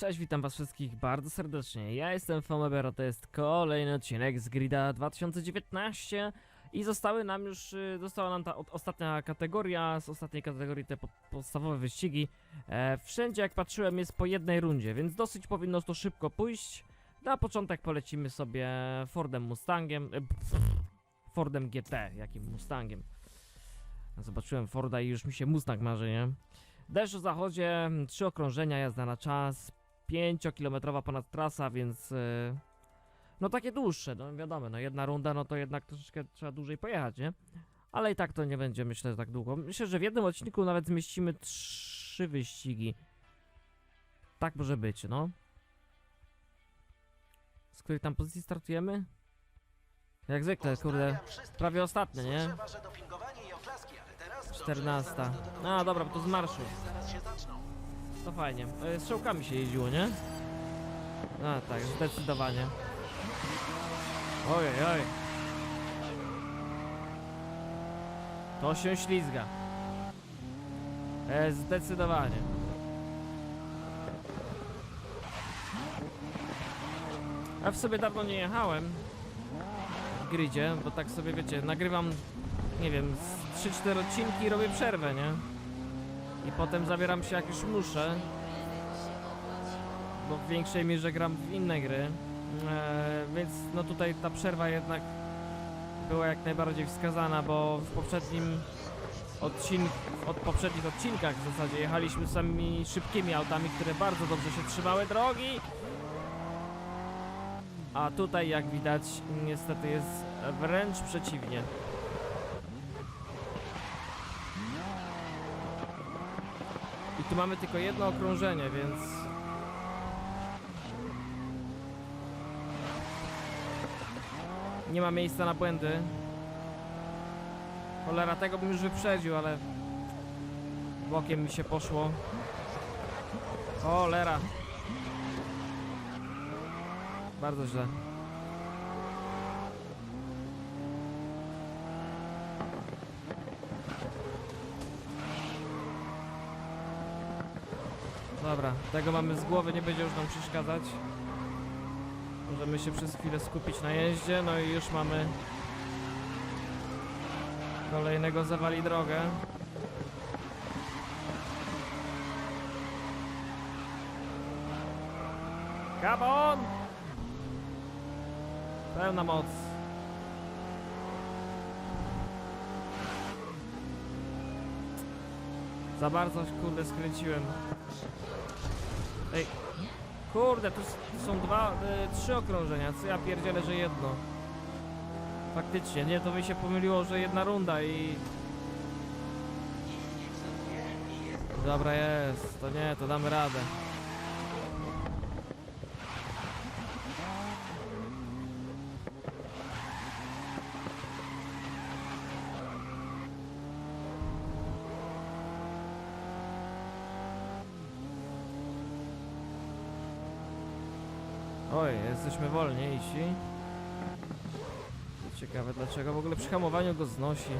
Cześć, witam was wszystkich bardzo serdecznie. Ja jestem Fomebero, to jest kolejny odcinek z Grida 2019 i zostały nam już, y, została nam ta ostatnia kategoria, z ostatniej kategorii te po, podstawowe wyścigi. E, wszędzie jak patrzyłem jest po jednej rundzie, więc dosyć powinno to szybko pójść. Na początek polecimy sobie Fordem Mustangiem, e, Fordem GT, jakim Mustangiem. Zobaczyłem Forda i już mi się Mustang marzy, nie? Deszcz o zachodzie, trzy okrążenia, jazda na czas, 5-kilometrowa ponad trasa, więc yy, no takie dłuższe, no wiadomo, no jedna runda, no to jednak troszeczkę trzeba dłużej pojechać, nie? Ale i tak to nie będzie, myślę, tak długo. Myślę, że w jednym odcinku nawet zmieścimy trzy wyścigi. Tak może być, no. Z której tam pozycji startujemy? Jak zwykle, kurde, prawie ostatnie, nie? 14. A, dobra, bo to z marszu. To fajnie. E, strzałkami się jeździło, nie? A, tak, zdecydowanie. Ojej, oj. To się ślizga. E, zdecydowanie. A w sobie dawno nie jechałem w gridzie, bo tak sobie wiecie, nagrywam, nie wiem, z 3-4 odcinki i robię przerwę, nie? I potem zabieram się jak już muszę. Bo w większej mierze gram w inne gry. E, więc no tutaj ta przerwa jednak była jak najbardziej wskazana, bo w poprzednim odcinku, od poprzednich odcinkach w zasadzie jechaliśmy samymi szybkimi autami, które bardzo dobrze się trzymały drogi. A tutaj jak widać niestety jest wręcz przeciwnie. Tu mamy tylko jedno okrążenie, więc... Nie ma miejsca na błędy. Cholera, tego bym już wyprzedził, ale... Bokiem mi się poszło. Cholera. Bardzo źle. Dobra, tego mamy z głowy, nie będzie już nam przeszkadzać. Możemy się przez chwilę skupić na jeździe, no i już mamy kolejnego zawali drogę. Come on! Pełna moc. Za bardzo kurde skręciłem. Ej, kurde, tu są dwa, y, trzy okrążenia, co ja pierdzielę, że jedno. Faktycznie, nie, to mi się pomyliło, że jedna runda i... Dobra jest, to nie, to damy radę. Oj, jesteśmy wolniejsi. Ciekawe dlaczego w ogóle przy hamowaniu go znosi.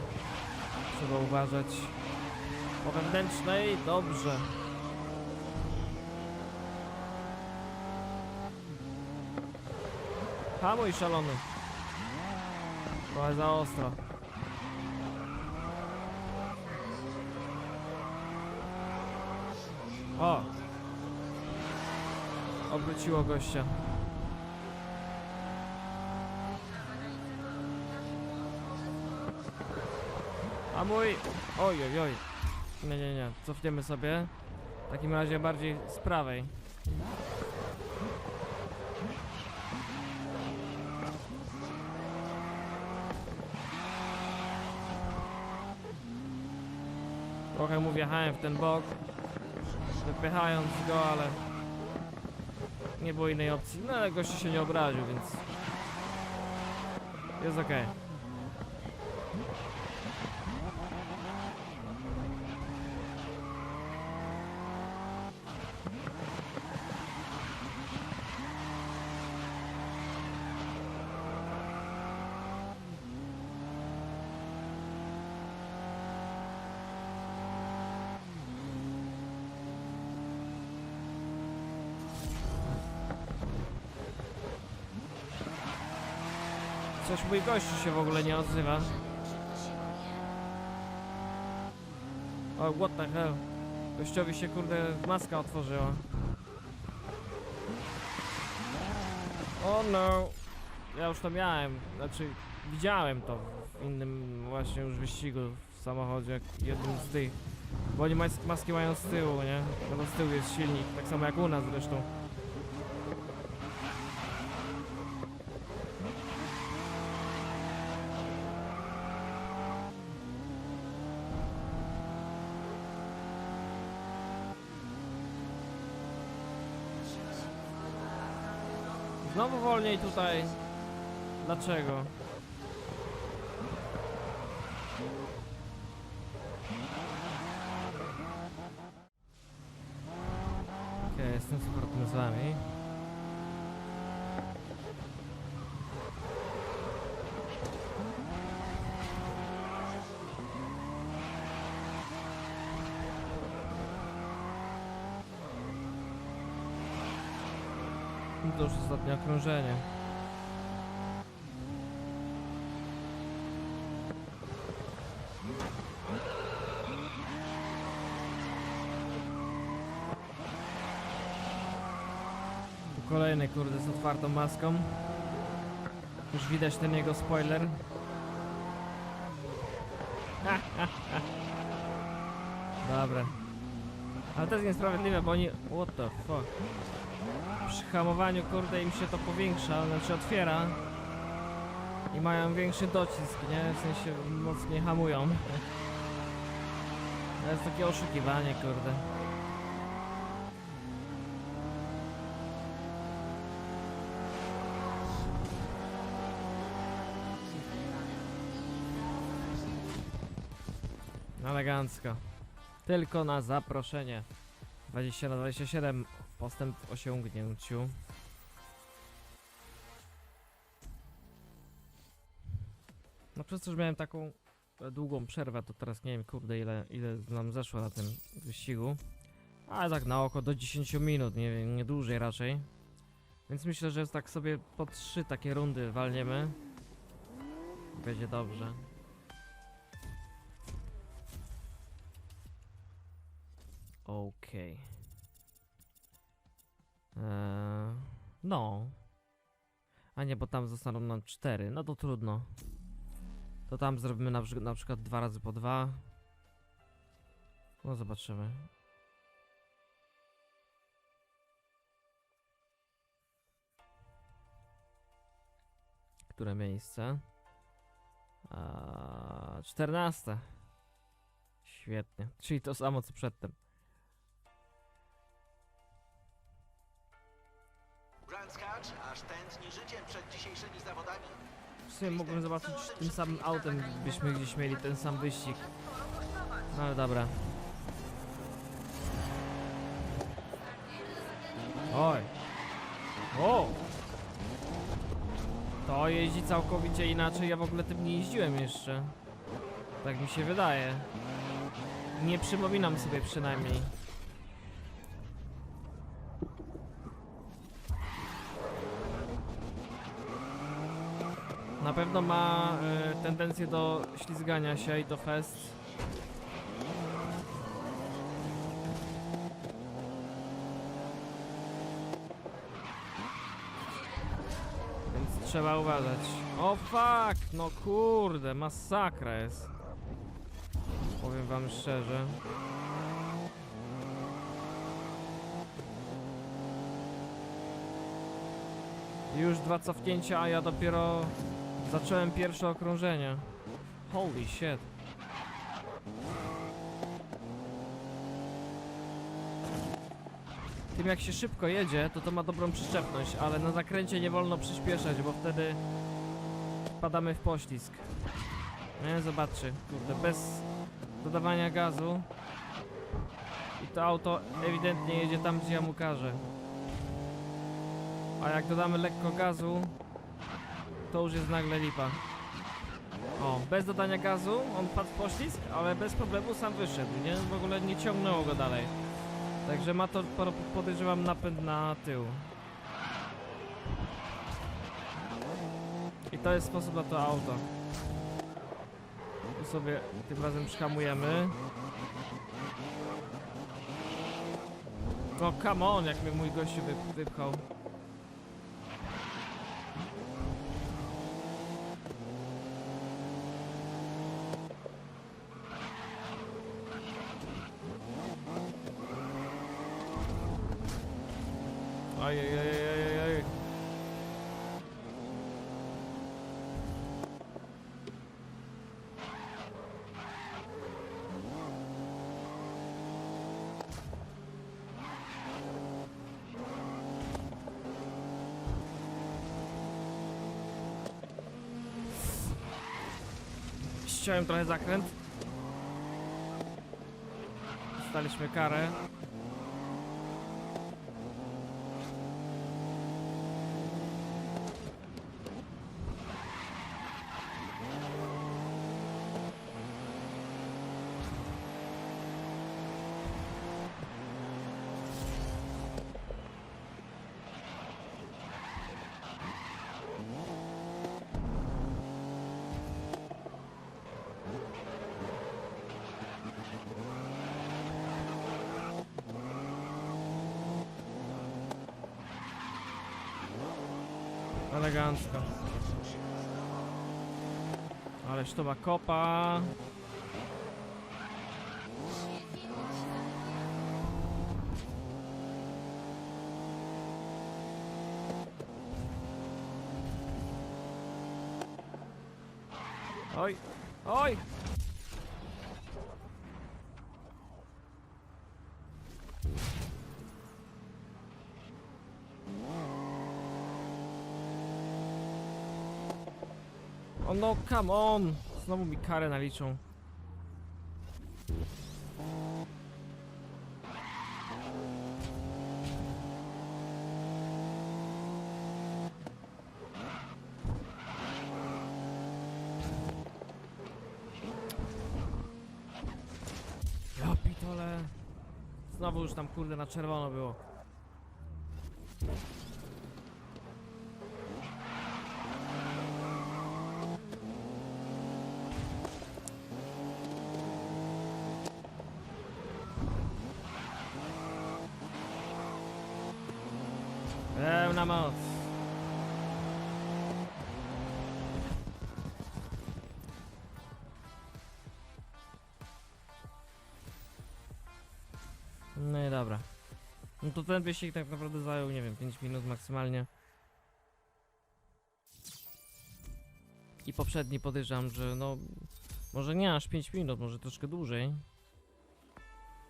Trzeba uważać. Po wewnętrznej, dobrze. Hamuj szalony. Trochę za ostro. O! Obróciło gościa. A mój... Oj, oj, oj. Nie, nie, nie. Cofniemy sobie. W takim razie bardziej z prawej. Trochę mu wjechałem w ten bok, wypychając go, ale nie było innej opcji. No ale gości się nie obraził, więc jest okej. Coś mój gościu się w ogóle nie odzywa. O, what the hell? Gościowi się kurde maska otworzyła. O no! Ja już to miałem, znaczy widziałem to w innym właśnie już wyścigu w samochodzie, jak jednym z tych. Bo oni mas maski mają z tyłu, nie? No bo z tyłu jest silnik, tak samo jak u nas zresztą. Wolniej tutaj. Dlaczego? Okej, jestem z powrotem z wami. To już ostatnie okrążenie. Tu kolejny kurde z otwartą maską. Już widać ten jego spoiler. Dobra. Ale to jest niesprawiedliwe, bo oni... What the fuck? Przy hamowaniu kurde im się to powiększa, znaczy otwiera. I mają większy docisk, nie? W sensie mocniej hamują. To jest takie oszukiwanie, kurde. Elegancko. Tylko na zaproszenie. 20 na 27 postęp w osiągnięciu. No przez to, że miałem taką e, długą przerwę, to teraz nie wiem kurde ile, ile nam zeszło na tym wyścigu. Ale tak na oko do 10 minut, nie, nie dłużej raczej. Więc myślę, że tak sobie po trzy takie rundy walniemy. Będzie dobrze. Okej. Eee, no. A nie, bo tam zostaną nam cztery. No to trudno. To tam zrobimy na, na przykład dwa razy po dwa. No zobaczymy. Które miejsce? Eee, 14. Świetnie. Czyli to samo co przedtem. Skacz aż tętni życiem przed dzisiejszymi zawodami. W sumie mógłbym zobaczyć tym samym autem, byśmy gdzieś mieli ten sam wyścig. No ale dobra. Oj. O! To jeździ całkowicie inaczej, ja w ogóle tym nie jeździłem jeszcze. Tak mi się wydaje. Nie przypominam sobie przynajmniej. Na pewno ma e, tendencję do ślizgania się i to fest. Więc trzeba uważać. O fuck! No kurde, masakra jest. Powiem wam szczerze. Już dwa cofnięcia, a ja dopiero zacząłem pierwsze okrążenie. Holy shit. Tym jak się szybko jedzie, to to ma dobrą przyczepność, ale na zakręcie nie wolno przyspieszać, bo wtedy padamy w poślizg. Nie, zobaczcie, kurde, bez dodawania gazu i to auto ewidentnie jedzie tam, gdzie ja mu każę. A jak dodamy lekko gazu, to już jest nagle lipa. O, bez dodania gazu on padł w poślizg, ale bez problemu sam wyszedł, nie? W ogóle nie ciągnęło go dalej. Także ma to, po- podejrzewam, napęd na tył. I to jest sposób na to auto. Tu sobie tym razem przyhamujemy. No come on, jak mnie mój gościu wy, wypchał. Ajajajajajaj. Ściąłem trochę zakręt. Dostaliśmy karę. Elegancko. Ależ to ma kopa. Oj, oj! O no, come on! Znowu mi karę naliczą. Ja. Znowu już tam kurde na czerwono było. Pełna moc. No i dobra. No to ten wyścig tak naprawdę zajął, nie wiem, 5 minut maksymalnie. I poprzedni podejrzewam, że no... Może nie aż 5 minut, może troszkę dłużej.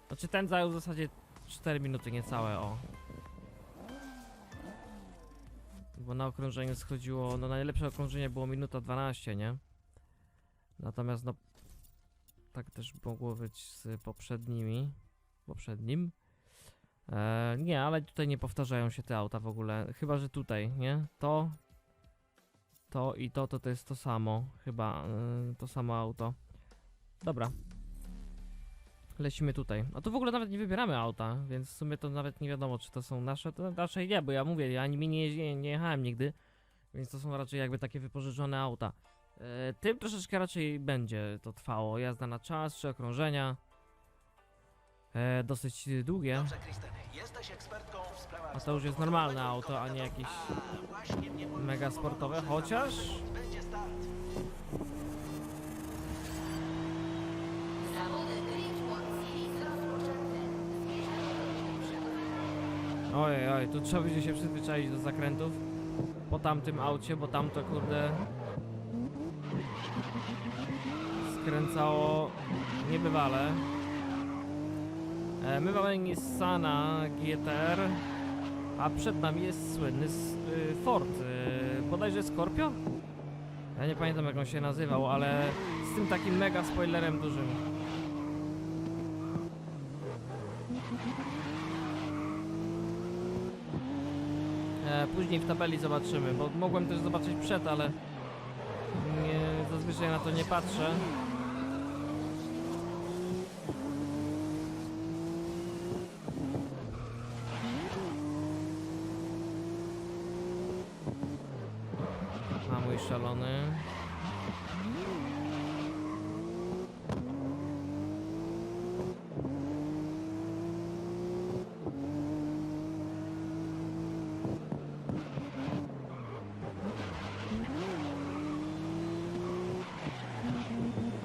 Znaczy ten zajął w zasadzie 4 minuty niecałe, o. Bo na okrążeniu schodziło, no najlepsze okrążenie było minuta 12, nie? Natomiast no... Tak też mogło być z poprzednimi. Poprzednim. E, nie, ale tutaj nie powtarzają się te auta w ogóle. Chyba, że tutaj, nie? To. To i to, to to jest to samo. Chyba e, to samo auto. Dobra. Lecimy tutaj. A to w ogóle nawet nie wybieramy auta, więc w sumie to nawet nie wiadomo, czy to są nasze. To raczej nie, bo ja mówię, ja nimi nie, jeździ- nie jechałem nigdy, więc to są raczej jakby takie wypożyczone auta. E, tym troszeczkę raczej będzie to trwało. Jazda na czas, czy okrążenia. E, dosyć długie. Dobrze, Kristen, jesteś ekspertką w sprawach A to już jest normalne auto, a nie jakieś mega sportowe, chociaż... Ojej, oj, tu trzeba będzie się przyzwyczaić do zakrętów po tamtym aucie, bo tamto kurde skręcało niebywale. E, my mamy Nissana GTR, a przed nami jest słynny y, Ford, y, bodajże Scorpio? Ja nie pamiętam jak on się nazywał, ale z tym takim mega spoilerem dużym. Później w tabeli zobaczymy, bo mogłem też zobaczyć przed, ale nie, zazwyczaj na to nie patrzę. A mój szalony.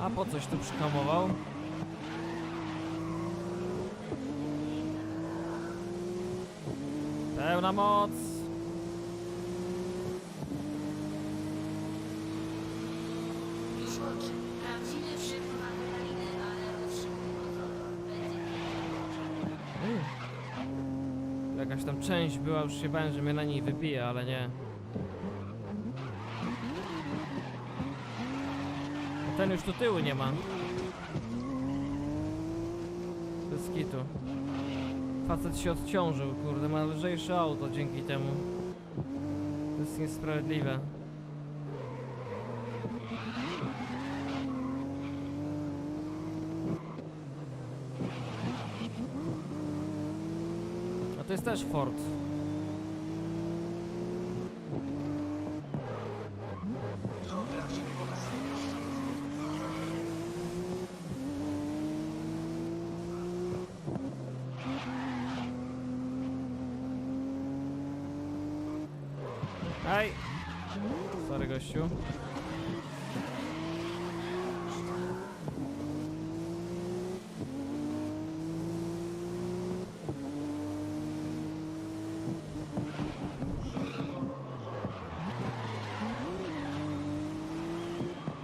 A po coś tu przyhamował? Pełna moc! Prawdziwy szyb ale. Będzie Jakaś tam część była, już się bałem, że mnie na niej wybije, ale nie. Ten już tu tyłu nie ma. Bez kitu. Facet się odciążył, kurde, ma lżejsze auto dzięki temu. To jest niesprawiedliwe. A to jest też Ford. Aj! Sorry gościu.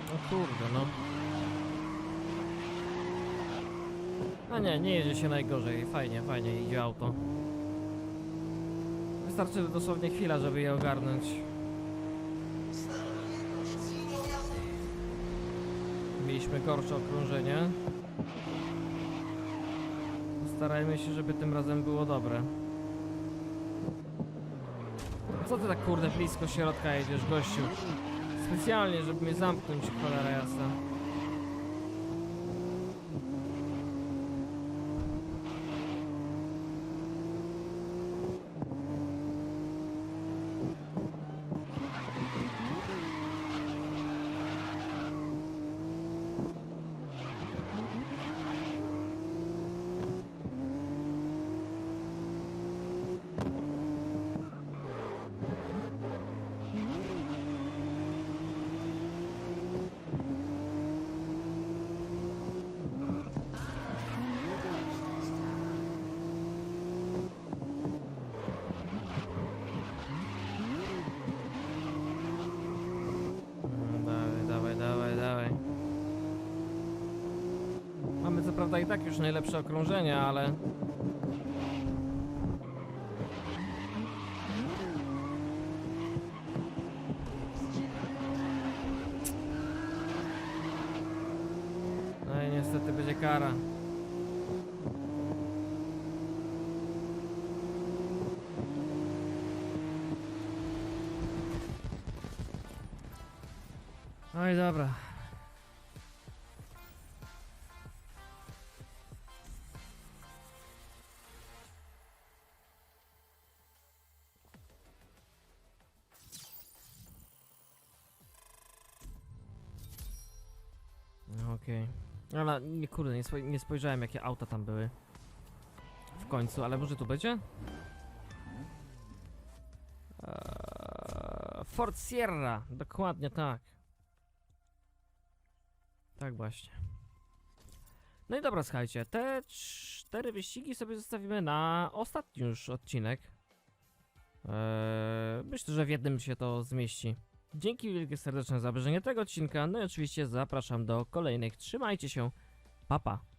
O kurde, no. No nie, nie jedzie się najgorzej. Fajnie, fajnie idzie auto. Wystarczy dosłownie chwila, żeby je ogarnąć. Mieliśmy gorsze okrążenie. Starajmy się, żeby tym razem było dobre. Co ty tak kurde blisko środka jedziesz, gościu? Specjalnie, żeby mnie zamknąć, cholera jasna. Tak już najlepsze okrążenie, ale... No i niestety będzie kara. No i dobra. No Okej. Ale nie, kurde, nie, spoj- nie spojrzałem jakie auta tam były. W końcu, ale może tu będzie? Eee, Ford Sierra, dokładnie tak. Tak właśnie. No i dobra, słuchajcie, te cztery wyścigi sobie zostawimy na ostatni już odcinek. Eee, myślę, że w jednym się to zmieści. Dzięki wielkie serdeczne za obejrzenie tego odcinka. No i oczywiście zapraszam do kolejnych. Trzymajcie się. Pa pa.